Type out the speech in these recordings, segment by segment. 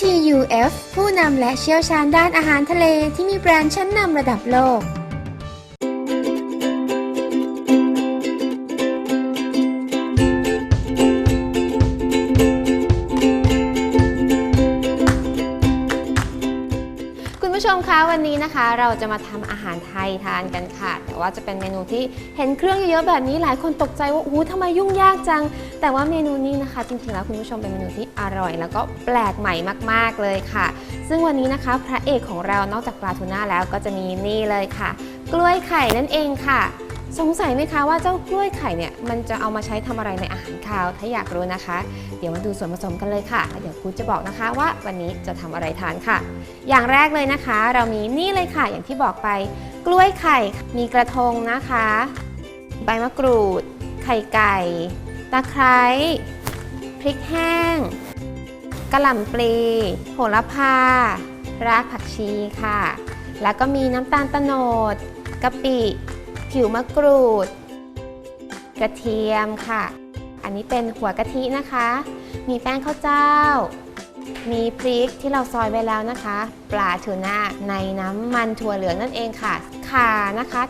TUF ผู้นำและเชี่ยวชาญด้านอาหารทะเลที่มีแบรนด์ชั้นนำระดับโลก มคะวันนี้นะคะ เราจะมาทำอาหารไทยทานกันค่ะ แต่ว่าจะเป็นเมนูที่เห็นเครื่องเยอะๆแบบนี้หลายคนตกใจว่าอู้ทำไมยุ่งยากจัง แต่ว่าเมนูนี้นะคะ จริงๆแล้วคุณผู้ชมเป็นเมนูที่อร่อย แล้วก็แปลกใหม่มากๆเลยค่ะ ซึ่งวันนี้นะคะ พระเอกของเรานอกจากปลาทูน่าแล้วก็จะมีนี่เลยค่ะ กล้วยไข่นั่นเองค่ะ สงสัยไหมคะว่าเจ้ากล้วยไข่เนี่ยมันจะเอามาใช้ทำอะไรในอาหารคาว ถ้าอยากรู้นะคะ เดี๋ยวมาดูส่วนผสมกันเลยค่ะแล้วเดี๋ยวครูจะบอกนะคะว่าวันนี้จะทำอะไรทานค่ะ อย่างแรกเลยนะคะ เรามีนี่เลยค่ะ อย่างที่บอกไป กล้วยไข่ มีกระทงนะคะ ใบมะกรูด ไข่ไก่ ตะไคร้พริกแห้งกระหล่ำปลีโหระพารากผักชีค่ะ แล้วก็มีน้ำตาลตะโนดกะปิ ผิวมะกรูด กระเทียมค่ะ อันนี้เป็นหัวกะทินะคะ มีแป้งข้าวเจ้า มีพริกที่เราซอยไว้แล้วนะคะ ปลาทูน่าในน้ำมันถั่วเหลืองนั่นเองค่ะข่านะคะ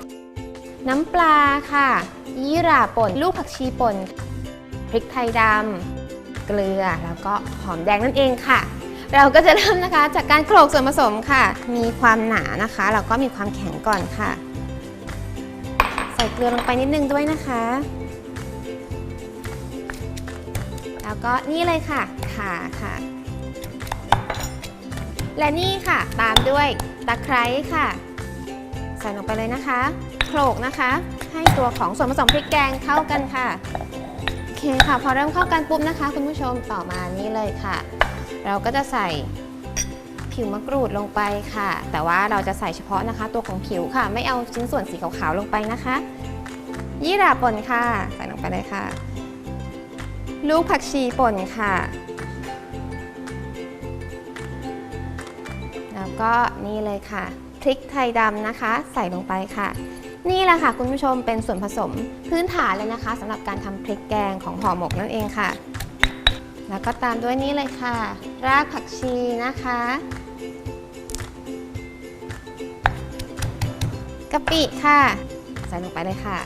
น้ำปลาค่ะ ยี่หร่าป่น ลูกผักชีป่น พริกไทยดำ เกลือ แล้วก็หอมแดงนั่นเองค่ะเราก็จะเริ่มนะคะจากการโขลกส่วนผสมค่ะ มีความหนานะคะ แล้วก็มีความแข็งก่อนค่ะ ส่เกลือลงไปนิดนึงด้วยนะคะ แล้วก็นี่เลยค่ะข่าค่ะ และนี่ค่ะ ตามด้วยตะไคร้ค่ะ ใส่ลงไปเลยนะคะโขลกนะคะ ให้ตัวของส่วนผสมพริกแกงเข้ากันค่ะโอเคค่ะ พอเริ่มเข้ากันปุ๊บนะคะ คุณผู้ชมต่อมานี่เลยค่ะ เราก็จะใส่ ผิวมะกรูดลงไปค่ะ แต่ว่าเราจะใส่เฉพาะนะคะ ตัวของผิวค่ะ ไม่เอาชิ้นส่วนสีขาวๆลงไปนะคะ ยี่หร่าป่นค่ะ ใส่ลงไปเลยค่ะ ลูกผักชีป่นค่ะ แล้วก็นี่เลยค่ะพริกไทยดำนะคะ ใส่ลงไปค่ะนี่แหละค่ะคุณผู้ชมเป็นส่วนผสมพื้นฐานเลยนะคะสำหรับการทำพริกแกงของห่อหมกนั่นเองค่ะ แล้วก็ตามด้วยนี่เลยค่ะ รากผักชีนะคะ กะปิค่ะ ใส่ลงไปเลยค่ะ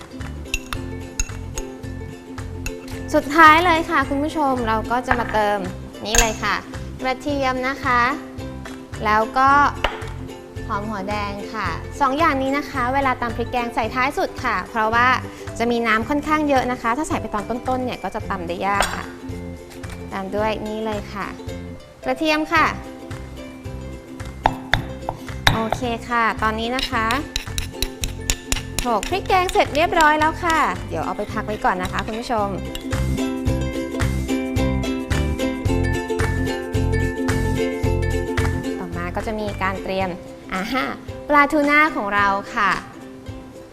สุดท้ายเลยค่ะ คุณผู้ชมเราก็จะมาเติมนี่เลยค่ะกระเทียมนะคะ แล้วก็หอมหัวแดงค่ะสองอย่างนี้นะคะ เวลาตำพริกแกงใส่ท้ายสุดค่ะ เพราะว่าจะมีน้ำค่อนข้างเยอะนะคะ ถ้าใส่ไปตอนต้นๆเนี่ยก็จะตำได้ยากค่ะตามด้วยนี่เลยค่ะ กระเทียมค่ะ โอเคค่ะ ตอนนี้นะคะ โขลกพริกแกงเสร็จเรียบร้อยแล้วค่ะ เดี๋ยวเอาไปพักไว้ก่อนนะคะคุณผู้ชมต่อมาก็จะมีการเตรียมอาฮะปลาทูน่าของเราค่ะ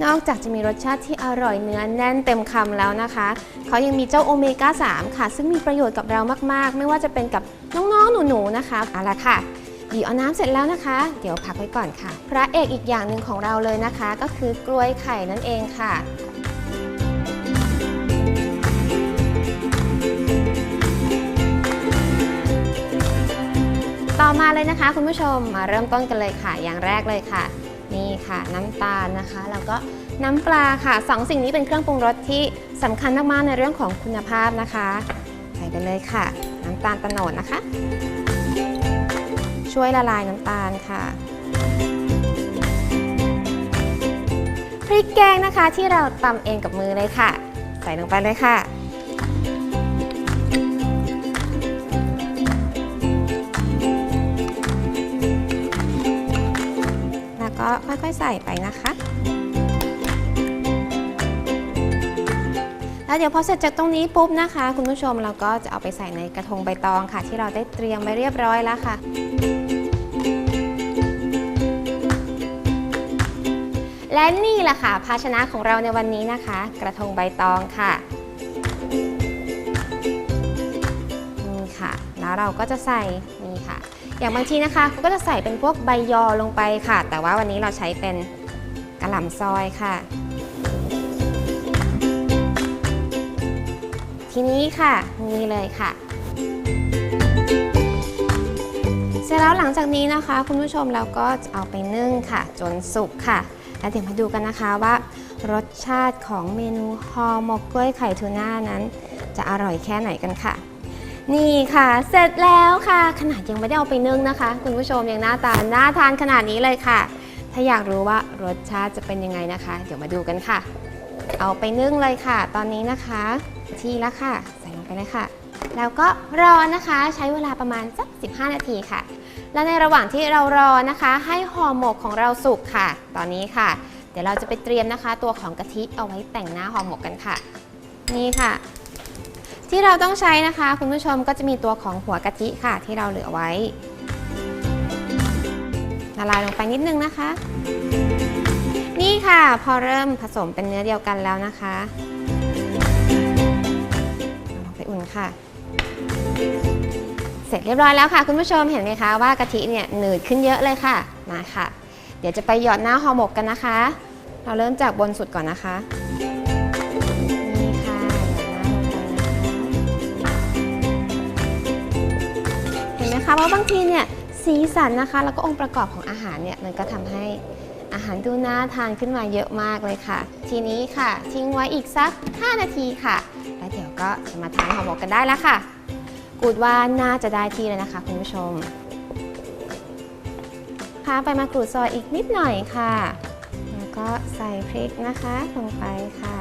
นอกจากจะมีรสชาติที่อร่อยเนื้อแน่นเต็มคำแล้วนะคะ เขายังมีเจ้าโอเมก้า 3 ค่ะ ซึ่งมีประโยชน์กับเรามาก ๆ ไม่ว่าจะเป็นกับน้อง ๆ หนู ๆ นะคะเอาละค่ะ หยีเอาน้ำเสร็จแล้วนะคะ เดี๋ยวพักไว้ก่อนค่ะ พระเอกอีกอย่างหนึ่งของเราเลยนะคะ ก็คือกล้วยไข่นั่นเองค่ะต่อมาเลยนะคะ คุณผู้ชมมาเริ่มต้นกันเลยค่ะ อย่างแรกเลยค่ะ นี่ค่ะ น้ำตาลนะคะ แล้วก็น้ำปลาค่ะสองสิ่งนี้เป็นเครื่องปรุงรสที่สำคัญมากๆในเรื่องของคุณภาพนะคะ ใส่ไปเลยค่ะ น้ำตาลตะโนดนะคะ ช่วยละลายน้ำตาลค่ะ พริกแกงนะคะที่เราตำเองกับมือเลยค่ะ ใส่ลงไปเลยค่ะแล้วก็ค่อยๆใส่ไปนะคะ แล้วเดี๋ยวพอเสร็จจากตรงนี้ปุ๊บนะคะ คุณผู้ชมเราก็จะเอาไปใส่ในกระทงใบตองค่ะ ที่เราได้เตรียมไว้เรียบร้อยแล้วค่ะ และนี่แหละค่ะ ภาชนะของเราในวันนี้นะคะ กระทงใบตองค่ะนี่ค่ะ แล้วเราก็จะใส่นี่ค่ะ อย่างบางทีนะคะเขาก็จะใส่เป็นพวกใบยอลงไปค่ะ แต่ว่าวันนี้เราใช้เป็นกระหล่ำซอยค่ะ ทีนี้ค่ะนี่เลยค่ะเสร็จแล้วหลังจากนี้นะคะ คุณผู้ชมเราก็จะเอาไปนึ่งค่ะ จนสุกค่ะ แล้วเดี๋ยวมาดูกันนะคะว่ารสชาติของเมนูห่อหมกกล้วยไข่ทูน่านั้น จะอร่อยแค่ไหนกันค่ะ นี่ค่ะ เสร็จแล้วค่ะ ขนาดยังไม่ได้เอาไปนึ่งนะคะ คุณผู้ชมยังหน้าตาน่าทานขนาดนี้เลยค่ะ ถ้าอยากรู้ว่ารสชาติจะเป็นยังไงนะคะ เดี๋ยวมาดูกันค่ะ เอาไปนึ่งเลยค่ะ ตอนนี้นะคะ ทีละค่ะ ใส่ลงไปเลยค่ะ แล้วก็รอนะคะใช้เวลาประมาณสัก 15 นาทีค่ะ และในระหว่างที่เรารอนะคะ ให้ห่อหมกของเราสุกค่ะ ตอนนี้ค่ะ เดี๋ยวเราจะไปเตรียมนะคะ ตัวของกะทิเอาไว้แต่งหน้าห่อหมกกันค่ะ นี่ค่ะ ที่เราต้องใช้นะคะ คุณผู้ชมก็จะมีตัวของหัวกะทิค่ะ ที่เราเหลือไว้ละลายลงไปนิดนึงนะคะ นี่ค่ะพอเริ่มผสมเป็นเนื้อเดียวกันแล้วนะคะเอาลงไปอุ่นค่ะ ร็จเรียบร้อยแล้วค่ะ คุณผู้ชมเห็นไหมคะว่ากะทิเนี่ยหนืดขึ้นเยอะเลยค่ะมาค่ะ เดี๋ยวจะไปหยอดหน้าห่อหมกกันนะคะ เราเริ่มจากบนสุดก่อนนะคะนี่ค่ะหยอดหน้าลงไปนะคะเห็นไหมคะว่าบางทีเนี่ยสีสันนะคะ แล้วก็องค์ประกอบของอาหารเนี่ยมันก็ทำให้อาหารดูน่าทานขึ้นมาเยอะมากเลยค่ะ ทีนี้ค่ะ ทิ้งไว้อีกสัก 5 นาทีค่ะ แล้วเดี๋ยวก็จะมาทานห่อหมกกันได้แล้วค่ะ กูดว่าน่าจะได้ที่เลยนะคะคุณผู้ชมพาไปมากรูดซอยอีกนิดหน่อยค่ะ แล้วก็ใส่พริกนะคะลงไปค่ะ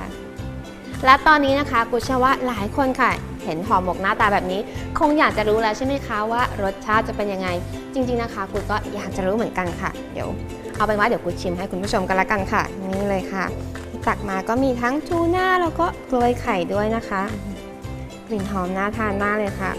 และตอนนี้นะคะกูเชื่อว่าหลายคนค่ะ เห็นห่อหมกหน้าตาแบบนี้ คงอยากจะรู้แล้วใช่ไหมคะว่ารสชาติจะเป็นยังไง จริง ๆนะคะกูก็อยากจะรู้เหมือนกันค่ะ เดี๋ยวเอาเป็นว่าเดี๋ยวกูชิมให้คุณผู้ชมกันละกันค่ะ นี่เลยค่ะ ตักมาก็มีทั้งทูน่าแล้วก็กล้วยไข่ด้วยนะคะ กลิ่นหอมน่าทานมากเลยค่ะ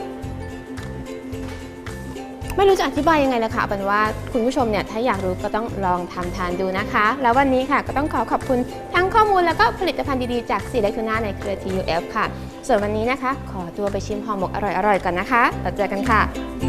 ไม่รู้จะอธิบายยังไงเลยค่ะเป็นว่าคุณผู้ชมเนี่ยถ้าอยากรู้ก็ต้องลองทำทานดูนะคะ แล้ววันนี้ค่ะก็ต้องขอขอบคุณทั้งข้อมูลแล้วก็ผลิตภัณฑ์ดีๆ จากสีเล็กทูน่าในเครือ TUF ค่ะ ส่วนวันนี้นะคะ ขอตัวไปชิมห่อหมกอร่อยๆก่อนนะคะแล้วเจอกันค่ะ